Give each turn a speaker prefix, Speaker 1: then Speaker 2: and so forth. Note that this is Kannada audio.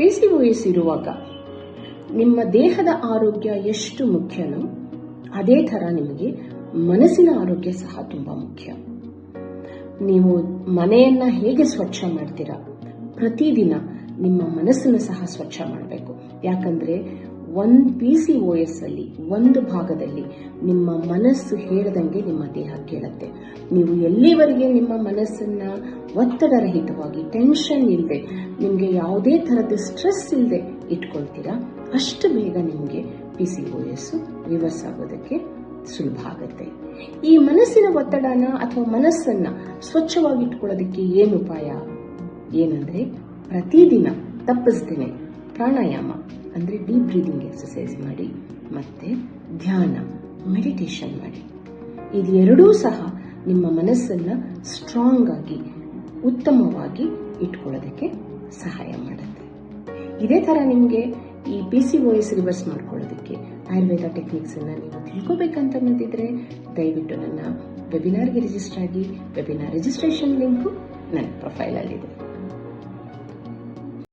Speaker 1: ಪಿ ಸಿ ನಿಮ್ಮ ದೇಹದ ಆರೋಗ್ಯ ಎಷ್ಟು ಮುಖ್ಯನೋ ಅದೇ ಥರ ನಿಮಗೆ ಮನಸ್ಸಿನ ಆರೋಗ್ಯ ಸಹ ತುಂಬ ಮುಖ್ಯ. ನೀವು ಮನೆಯನ್ನ ಹೇಗೆ ಸ್ವಚ್ಛ ಮಾಡ್ತೀರಾ? ಪ್ರತಿದಿನ ನಿಮ್ಮ ಮನಸ್ಸನ್ನು ಸಹ ಸ್ವಚ್ಛ ಮಾಡಬೇಕು. ಯಾಕಂದ್ರೆ ಒಂದು ಪಿ ಸಿ ಓ ಎಸ್ ಅಲ್ಲಿ, ಒಂದು ಭಾಗದಲ್ಲಿ ನಿಮ್ಮ ಮನಸ್ಸು ಹೇಳದಂಗೆ ನಿಮ್ಮ ದೇಹ ಕೇಳುತ್ತೆ. ನೀವು ಎಲ್ಲಿವರೆಗೆ ನಿಮ್ಮ ಮನಸ್ಸನ್ನ ಒತ್ತಡರಹಿತವಾಗಿ ಟೆನ್ಷನ್ ಇಲ್ಲದೆ ನಿಮಗೆ ಯಾವುದೇ ಥರದ ಸ್ಟ್ರೆಸ್ ಇಲ್ಲದೆ ಇಟ್ಕೊಳ್ತೀರಾ? ಅಷ್ಟು ಬೇಗ ನಿಮಗೆ P C O S reverse ಆಗೋದಕ್ಕೆ ಸುಲಭ ಆಗುತ್ತೆ. ಈ ಮನಸ್ಸಿನ ಒತ್ತಡನ ಅಥವಾ ಮನಸ್ಸನ್ನ ಸ್ವಚ್ಛವಾಗಿ ಇಟ್ಕೊಳ್ಳೋದಕ್ಕೆ ಏನು ಉಪಾಯ? ಏನಂದ್ರೆ ಪ್ರತಿದಿನ ತಪ್ಪಿಸ್ತೇನೆ. ಪ್ರಾಣಾಯಾಮ, ಅಂದ್ರೆ ಡೀಪ್ ಬ್ರೀದಿಂಗ್ ಎಕ್ಸಸೈಸ್ ಮಾಡಿ, ಮತ್ತೆ ಧ್ಯಾನ ಮೆಡಿಟೇಷನ್ ಮಾಡಿ. ಇದೆರಡೂ ಸಹ ನಿಮ್ಮ ಮನಸ್ಸನ್ನ ಸ್ಟ್ರಾಂಗ್ ಆಗಿ, ಉತ್ತಮವಾಗಿ ಇಟ್ಕೊಳ್ಳೋದಕ್ಕೆ ಸಹಾಯ ಮಾಡುತ್ತೆ. ಇದೇ ಥರ ನಿಮಗೆ ಈ ಬಿ ಸಿ ಒ ರಿವರ್ಸ್ ಮಾಡ್ಕೊಳ್ಳೋದಕ್ಕೆ ಆಯುರ್ವೇದ ಟೆಕ್ನಿಕ್ಸನ್ನು ನೀವು ತಿಳ್ಕೊಬೇಕಂತ ಅನ್ನೋದಿದ್ರೆ ದಯವಿಟ್ಟು ನನ್ನ ವೆಬಿನಾರ್ಗೆ ರಿಜಿಸ್ಟರ್ ಆಗಿ ವೆಬಿನಾರ್ ರಿಜಿಸ್ಟ್ರೇಷನ್ ಲಿಂಕು ನನ್ನ ಪ್ರೊಫೈಲ್ ಅಲ್ಲಿದೆ.